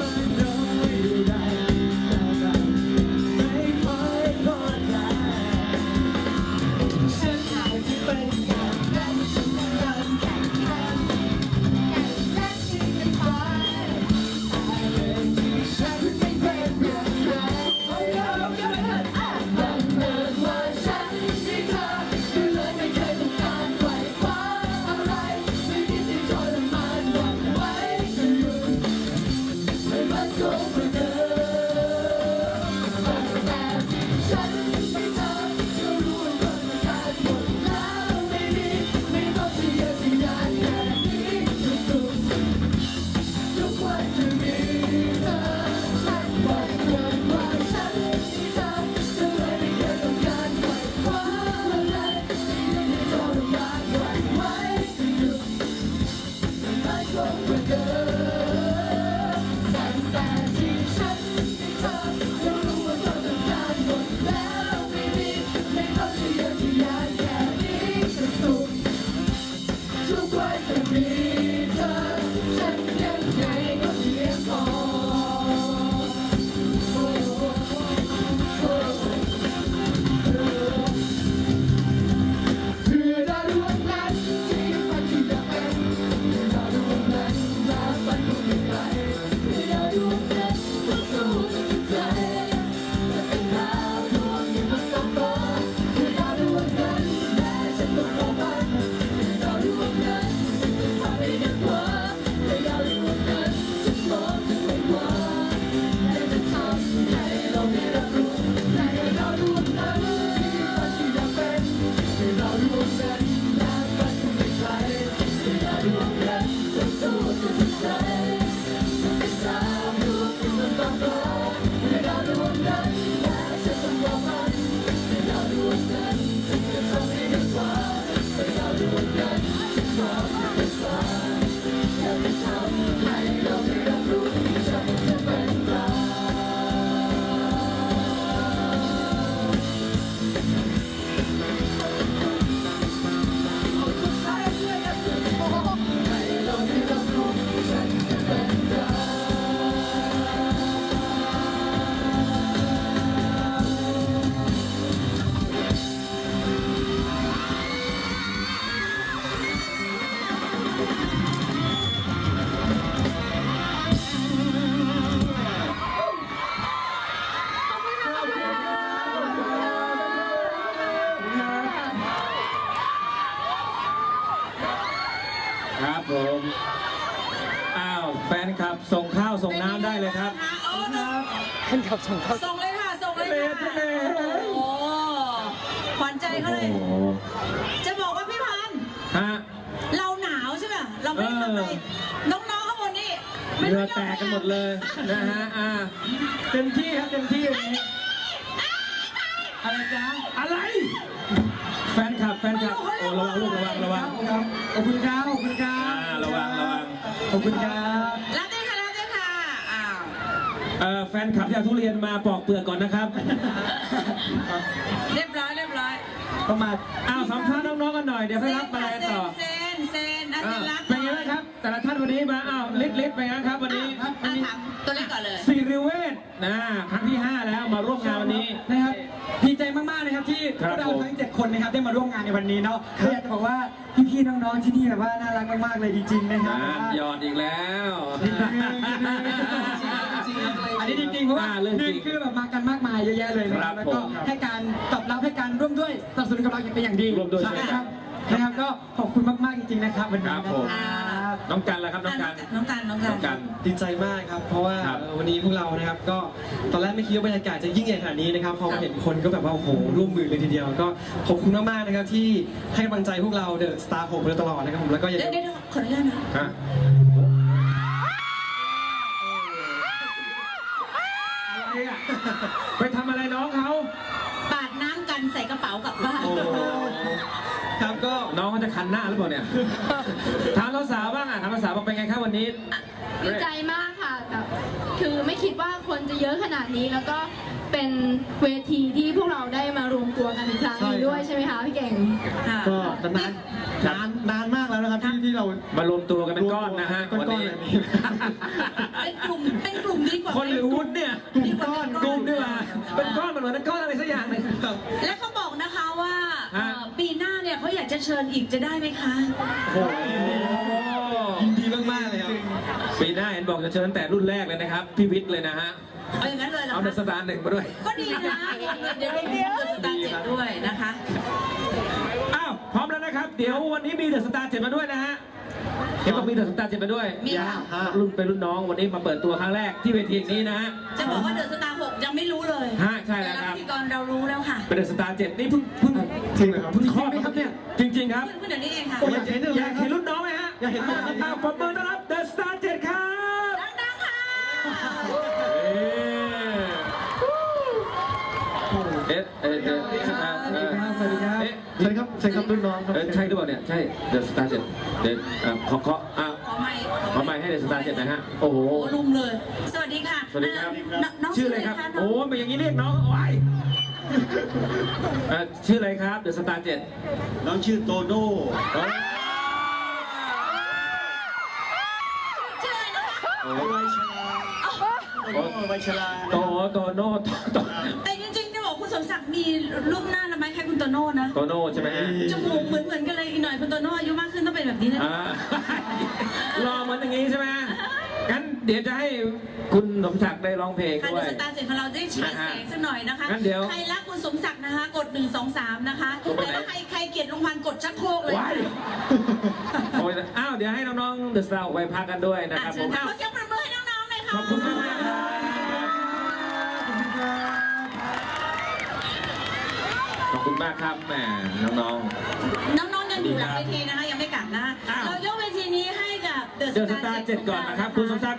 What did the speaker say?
burn. Africa. นคลับส่งข้าวส่งน้ำได้เลยครับโอ้โหท่านขับส่งเข้า ส่งเลยค่ะ ส่งเลยเล่นค่ะเล่นโอ้โหขวัญใจเขาเลยโอ้โหจะบอกว่าพี่พันธุ์ฮะ เราหนาวใช่ไหมเราไม่ได้ทำอะไร เออ น้องๆข้างบนนี่ไม่เหงื่รู้อแตกกันหมดเลยนะฮะอ่าเต็มที่ครับเต็มที่วันนี้อะไรจ๊ะอะไรแฟ นคลับแฟนคลับโอ้ระวังลูกระวังระวังขอบคุณครับขอบคุณครัอ่าบระวังระวังขอบคุณครับรับด้วยค่ะรับด้วยค่ะอ้าวเอ่อแฟนคลับที่เอาทุเรียนมาปอกเปลือกก่อนนะครับ เรียบร้อยเรียบร้อยต้องมาอ้าวสัมภาษณ์น้องๆกันหน่อยเดี๋ยวให้รับมาแลนต่อเซนเซนเซนอะอ่าเซนรับเป็นไงบ้างครับ แต่ละท่านวันนี้มาอ้าวลิศลิศเป็นไงบ้างครับวันนี้อะถามตัวเล็กก่อนเลยสิริเวชนะครั้งที่ 5 แล้วมาร่วมงานวันนี้นะครับ พรับวกเราผมทั้งเจ็ดคนนะครับได้มาร่วมงานในวันนี้เนาะก็อยากจะบอกว่าพี่ๆน้องๆที่นี่แบบว่าน่ารักมากๆเลยจริงๆนะครับอ่าหยอดอีกแล้วอันนี้จริงๆเพราะว่าอ่าเรื่องหจรินึ่งงคือแบบมากันมากมายเยอะแยะเลยนะคครัรับบแล้วก็ผมให้การตอบรับให้การร่วมด้วยสนับสนุนกับเราอย่างเป็นอย่างดีร่วมด้วยใช่ใช่ไหมครับ นะครับก็ขอบคุณมากๆจริงๆนะครับวันนี้ครับนะผม ครับ น้องกันแล้วครับน้องกันน้องกันน้องกัน น้องกัน ดีใจมากครับ เพราะว่าครับเอ่อวันนี้พวกเรานะครับก็ตอนแรกไม่คิดว่าบรรยากาศจะยิ่งใหญ่ขนาดนี้นะครับพอมาเห็นคนก็แบบว่าโอ้โหร่วมมือเลยทีเดียว ก็ขอบคุณมากๆนะครับที่ให้กำลังใจพวกเราเดอะสตาร์โฮมมาตลอดนะครับผมแล้วก็อย่าเดี๋ยวลืมเดี๋ยวขออนุญาตนะฮะ น้องเขาจะคันหน้าหรือเปล่าเนี่ย ถามสาวๆบ้างอะถามสาวๆบ้างเป็นไงครับวันนี้ ดีใจมากค่ะแบบคือไม่คิดว่าคนจะเยอะขนาดนี้แล้วก็เป็นเวทีที่พวกเราได้มารวมตัวกันอีกครั้งหนึงด้วยใช่ไหมคะพี่เก่ง ค่ะ ก็นานนานนานมากแล้วนะครับที่ที่เรา มารวมตัวกันเป็นก้อนนะฮะก้อนวันๆนี้แบบนี้ เป็นกลุ่ม เป็นกลุ่มดีกว่าคนหรือวุ้นเนี่ย กลุ่มก้อน กลุ่มดีกว่าเป็นก้อนมันเหมือนก้อนอะไรสักอย่างหนึง และเขาบอกนะคะว่าฮะเอ่อ ปีหน้าเนี่ยเขาอยากจะเชิญอีกจะได้ไหมคะ โอ้โหยินดีมากๆเลยครับปีหน้าเห็นบอกจะเชิญแต่รุ่นแรกเลยนะครับ พี่วิทย์เลยนะฮะ เอาอย่างนั้นเลยเหรอเอาในสคะตาร์หนึ่งมาด้วย ก็ดีนะเดี๋ยวเราเดี๋ยวสตาร์เจ็ดด้วยนะคะ อ้าว พร้อมแล้วนะครับ เดี๋ยววันนี้มีเดอะสตาร์เจ็ดมาด้วยนะฮะ เห็นบอกมีเดอะสตาร์เจ็ดมาด้วยมีค่ะรุ่นเป็นรุ่นน้องวันนี้มาเปิดตัวครั้งแรกที่เวทีนี้นะฮะ จะบอกว่าเดอะสตาร์หกยังไม่รู้เลย ฮะ ใช่แล้วครับต่พิธีกรเรารู้แล้วค่ะเป็นเดอะสตาร์เจ็ดนี่เพิ่งเพิ่งจริงเหรอครับเพิ่งคลอดไหมครับเนี่ย จริง ๆ ครับ เพื่อนเดี๋ยวนี้เองค่ะ โอ้ย อยากเห็นเลยอยากเห็นรุ่นน้องไหมฮะอยากเห็นมากครับอ้าวปรบมือต้อนรับเดอะสตาร์เจ็ดครับดังๆค่ะ เอ๊ะเอ๊ะเอ๊ะเอ๊ะสวัสดีครับ เอ๊ะใช่ครับใช่ครับรุ่นน้องครับ เอ๊ะใช่หรือเปล่าเนี่ย ใช่ เดอะสตาร์เจ็ดเดี๋ยวเอ่อขอขออะขอไมค์ขอไมค์ให้เดอะสตาร์เจ็ดหนะฮะ โอ้โห โอ้ลุมเลย สวัสดีค่ะสวัสดีครับ เอ่อน้องชื่ออะไรครับ น้โอ้องเป็นอย่างนี้เรียกน้องโอ้ยเอ่อชื่ออะไรครับ เดอะสตาร์เจ็ดน้องชื่อโตโน่ชื่ออะไรนะคะไอไวชลาโตโน่ไวชลาโตโตโน่โตโตแต่จริงๆจะบอกคุณสมศักดิ์มีรูปหน้าละไม้คล้ายคุณโตโน่นะ โตโน่ใช่ไหมฮะจมูกเหมือนเหมือนๆกันเลยอีกหน่อยคุณโตโน่อายุมากขึ้นต้องเป็นแบบนี้นะอ่า รอเหมือนอย่างนี้ใช่ไหมงั้นเดี๋ยวจะให้คุณสมศักดิ์ได้ร้องเพลงค่ะด้วเดี๋ยยวสตาร์เสร็จของเราได้ฉายแสงสักหน่อยนะคะ งั้นเดี๋ยวใครรักคุณสมศักดิ์นะคะ กดหนึ่งสองสามนะคะ กดไปแต่ไหน ถ้าใครใครเกลียดลุงพันธุ์กดชักโครกเลยว้ายโอ้ยอ้าวเดี๋ยวให้น้องๆเดอะสตาร์ออกไปพักกันด้วยนะอะครับเชิผญมค่ะขอเสียงปรบมือให้น้องๆหน่อยค่ะ ขอบคุณมากๆครับขอบคุณมากครับแหมน้อง น้องๆยังอยู่หลังเวทีนะคะ ยังไม่กลับนะ อ้าว เรายกเวทีนี้ให้กับเดอะๆ เดอะสตาร์เจ็ดก่อนนะครับคุณสมศักดิ์